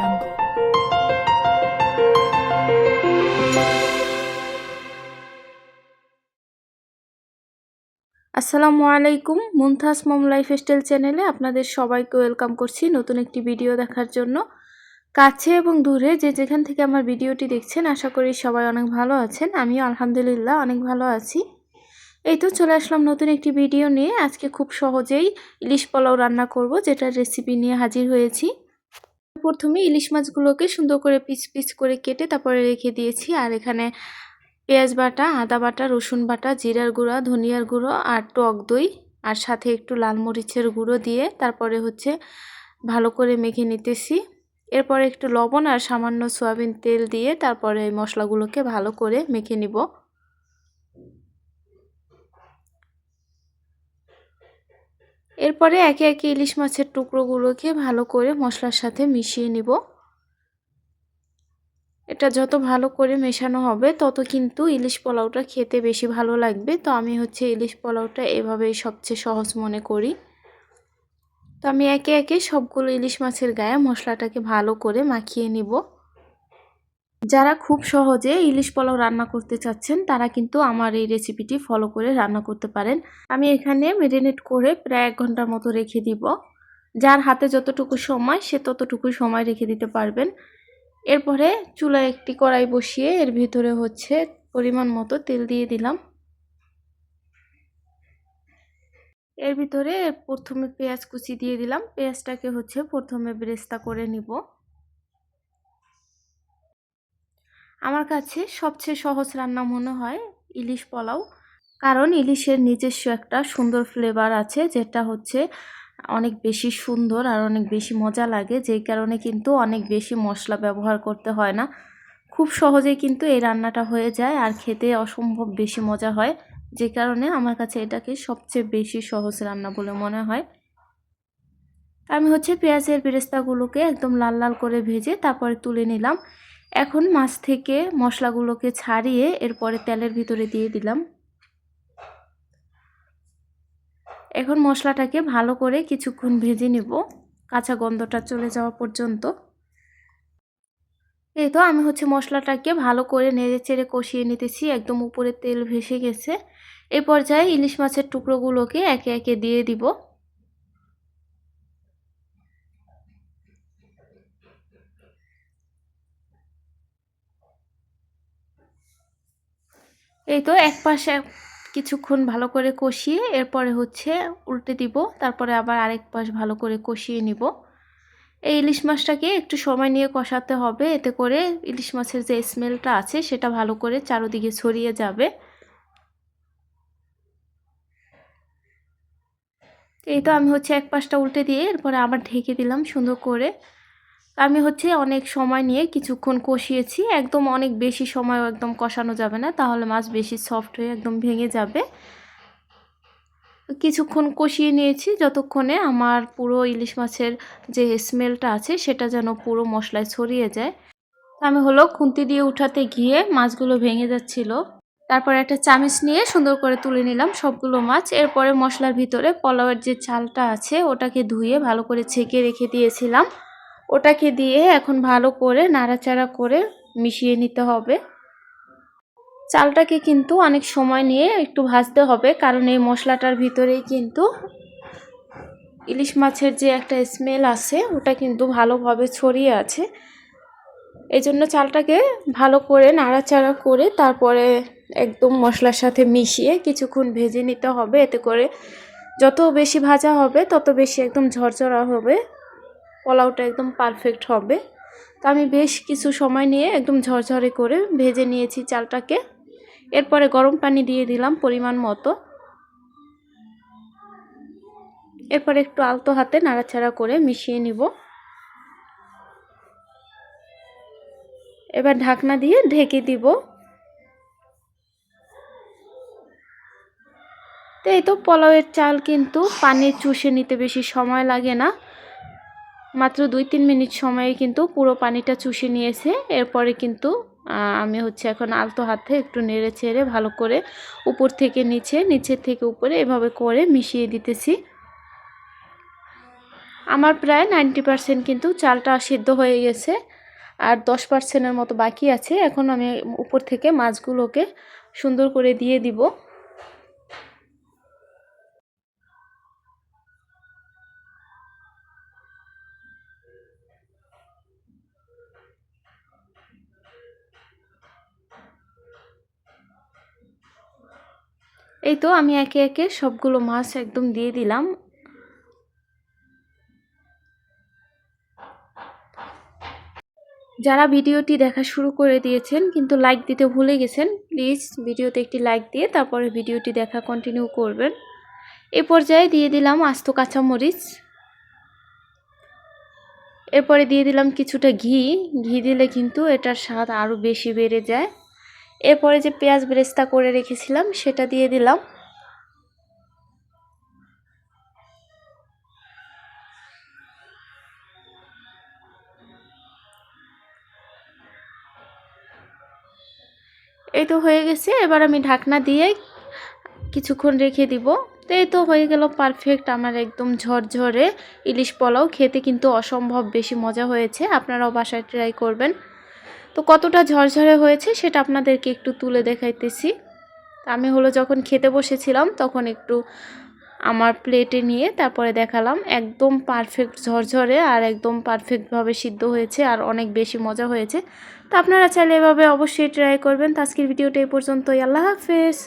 jungle. আসসালামু আলাইকুম মুনথাস মম lifestyle চ্যানেলে আপনাদের সবাইকে ওয়েলকাম করছি নতুন একটি ভিডিও দেখার জন্য। কাছে এবং দূরে যে যেখান থেকে আমার ভিডিওটি দেখছেন, আশা করি সবাই অনেক ভালো আছেন। আমিও আলহামদুলিল্লাহ অনেক ভালো আছি। এই তো চলে আসলাম নতুন একটি ভিডিও নিয়ে। আজকে খুব সহজেই ইলিশ পোলাও রান্না করব, যেটার রেসিপি নিয়ে হাজির হয়েছি। প্রথমে ইলিশ মাছগুলোকে সুন্দর করে পিচ পিচ করে কেটে তারপরে রেখে দিয়েছি। আর এখানে পেঁয়াজ বাটা, আদা বাটা, রসুন বাটা, জিরার গুঁড়া, ধনিয়ার গুঁড়ো আর টক দই আর সাথে একটু লাল মরিচের গুঁড়ো দিয়ে তারপরে হচ্ছে ভালো করে মেখে নিতেছি। এরপরে একটু লবণ আর সামান্য সয়াবিন তেল দিয়ে তারপরে এই মশলাগুলোকে ভালো করে মেখে নিব। এরপরে একে একে ইলিশ মাছের টুকরোগুলোকে ভালো করে মশলার সাথে মিশিয়ে নিব। এটা যত ভালো করে মেশানো হবে, তত কিন্তু ইলিশ পোলাওটা খেতে বেশি ভালো লাগবে। তো আমি হচ্ছে ইলিশ পোলাওটা এভাবেই সবচেয়ে সহজ মনে করি। তো আমি একে একে সবগুলো ইলিশ মাছের গায়ে মশলাটাকে ভালো করে মাখিয়ে নিব। যারা খুব সহজে ইলিশ পোলাও রান্না করতে চাচ্ছেন, তারা কিন্তু আমার এই রেসিপিটি ফলো করে রান্না করতে পারেন। আমি এখানে মেরিনেট করে প্রায় এক ঘণ্টার মতো রেখে দিব। যার হাতে যতটুকু সময়, সে ততটুকু সময় রেখে দিতে পারবেন। এরপরে চুলায় একটি কড়াই বসিয়ে এর ভিতরে হচ্ছে পরিমাণ মতো তেল দিয়ে দিলাম। এর ভিতরে প্রথমে পেঁয়াজ কুচি দিয়ে দিলাম। পেঁয়াজটাকে হচ্ছে প্রথমে ব্রেস্তা করে নিব। আমার কাছে সবচেয়ে সহজ রান্না মনে হয় ইলিশ পোলাও। কারণ ইলিশের নিজস্ব একটা সুন্দর ফ্লেভার আছে, যেটা হচ্ছে অনেক বেশি সুন্দর আর অনেক বেশি মজা লাগে, যেই কারণে কিন্তু অনেক বেশি মশলা ব্যবহার করতে হয় না। খুব সহজেই কিন্তু এই রান্নাটা হয়ে যায় আর খেতে অসম্ভব বেশি মজা হয়, যে কারণে আমার কাছে এটাকে সবচেয়ে বেশি সহজ রান্না বলে মনে হয়। আমি হচ্ছে পেঁয়াজের বেরেস্তাগুলোকে একদম লাল লাল করে ভেজে তারপরে তুলে নিলাম। এখন মাছ থেকে মশলাগুলোকে ছাড়িয়ে এরপরে তেলের ভিতরে দিয়ে দিলাম। এখন মশলাটাকে ভালো করে কিছুক্ষণ ভেজে নেব। কাঁচা গন্ধটা চলে যাওয়া পর্যন্ত। এই তো আমি হচ্ছে মশলাটাকে ভালো করে নেড়ে চেড়ে কষিয়ে নিতেছি। একদম উপরে তেল ভেসে গেছে। এই পর্যায়ে ইলিশ মাছের টুকরোগুলোকে একে একে দিয়ে দিব। এই তো এক পাশে কিছুক্ষণ ভালো করে কষিয়ে এরপরে হচ্ছে উল্টে দিব, তারপরে আবার আরেক পাশ ভালো করে কষিয়ে নিব। এই ইলিশ মাছটাকে একটু সময় নিয়ে কষাতে হবে, এতে করে ইলিশ মাছের যে স্মেলটা আছে সেটা ভালো করে চারোদিকে ছড়িয়ে যাবে। এই তো আমি হচ্ছে এক পাশটা উল্টে দিয়ে এরপরে আবার ঢেকে দিলাম সুন্দর করে। আমি হচ্ছে অনেক সময় নিয়ে কিছুক্ষণ কষিয়েছি, একদম অনেক বেশি সময় একদম কষানো যাবে না, তাহলে মাছ বেশি সফট হয়ে একদম ভেঙে যাবে। কিছুক্ষণ কষিয়ে নিয়েছি, যতক্ষণে আমার পুরো ইলিশ মাছের যে স্মেলটা আছে, সেটা যেন পুরো মশলায় ছড়িয়ে যায়। আমি হলো খুন্তি দিয়ে উঠাতে গিয়ে মাছগুলো ভেঙে যাচ্ছিল। তারপর একটা চামিচ নিয়ে সুন্দর করে তুলে নিলাম সবগুলো মাছ। এরপরে মশলার ভিতরে পলাওয়ের যে চালটা আছে, ওটাকে ধুয়ে ভালো করে ছেঁকে রেখে দিয়েছিলাম। ওটাকে দিয়ে এখন ভালো করে নাড়াচাড়া করে মিশিয়ে নিতে হবে। চালটাকে কিন্তু অনেক সময় নিয়ে একটু ভাজতে হবে, কারণ এই মশলাটার ভিতরেই কিন্তু ইলিশ মাছের যে একটা স্মেল আছে, ওটা কিন্তু ভালোভাবে ছড়িয়ে আছে। এই জন্য চালটাকে ভালো করে নাড়াচাড়া করে তারপরে একদম মশলার সাথে মিশিয়ে কিছুক্ষণ ভেজে নিতে হবে। এতে করে যত বেশি ভাজা হবে, তত বেশি একদম ঝরঝরা হবে। পোলাওটা একদম পারফেক্ট হবে। তো আমি বেশ কিছু সময় নিয়ে একদম ঝরঝরে করে ভেজে নিয়েছি চালটাকে। এরপরে গরম পানি দিয়ে দিলাম পরিমাণ মতো। এরপরে একটু আলতো হাতে নাড়াচাড়া করে মিশিয়ে নিব। এবার ঢাকনা দিয়ে ঢেকে দিব। তো এই তো পোলাওয়ের চাল কিন্তু পানি চুষে নিতে বেশি সময় লাগে না। মাত্র দুই তিন মিনিট সময়ে কিন্তু পুরো পানিটা চুষে নিয়েছে। এরপরে কিন্তু আমি হচ্ছে এখন আলতো হাতে একটু নেড়ে ছেড়ে ভালো করে উপর থেকে নিচে, নিচের থেকে উপরে এভাবে করে মিশিয়ে দিতেছি। আমার প্রায় নাইনটি পারসেন্ট কিন্তু চালটা সিদ্ধ হয়ে গেছে আর দশ পার্সেন্টের মতো বাকি আছে। এখন আমি উপর থেকে মাছগুলোকে সুন্দর করে দিয়ে দিব। এই তো আমি একে একে সবগুলো মাছ একদম দিয়ে দিলাম। যারা ভিডিওটি দেখা শুরু করে দিয়েছেন কিন্তু লাইক দিতে ভুলে গেছেন, প্লিজ ভিডিওতে একটি লাইক দিয়ে তারপরে ভিডিওটি দেখা কন্টিনিউ করবেন। এ পর্যায়ে দিয়ে দিলাম আস্ত কাঁচামরিচ। এরপরে দিয়ে দিলাম কিছুটা ঘি। ঘি দিলে কিন্তু এটার স্বাদ আরও বেশি বেড়ে যায়। এরপরে যে পেঁয়াজ বেরেস্তা করে রেখেছিলাম, সেটা দিয়ে দিলাম। এই তো হয়ে গেছে, এবার আমি ঢাকনা দিয়ে কিছুক্ষণ রেখে দিব। তো এই তো হয়ে গেল পারফেক্ট আমার একদম ঝরঝরে ইলিশ পোলাও। খেতে কিন্তু অসম্ভব বেশি মজা হয়েছে, আপনারাও বাসায় ট্রাই করবেন। তো কতটা ঝরঝরে হয়েছে সেটা আপনাদেরকে একটু তুলে দেখাইতেছি। আমি হলো যখন খেতে বসেছিলাম তখন একটু আমার প্লেটে নিয়ে তারপরে দেখালাম, একদম পারফেক্ট ঝরঝরে আর একদম পারফেক্টভাবে সিদ্ধ হয়েছে আর অনেক বেশি মজা হয়েছে। তো আপনারা চাইলে এভাবে অবশ্যই ট্রাই করবেন। তো আজকের ভিডিওটা এই পর্যন্তই। আল্লাহ হাফেজ।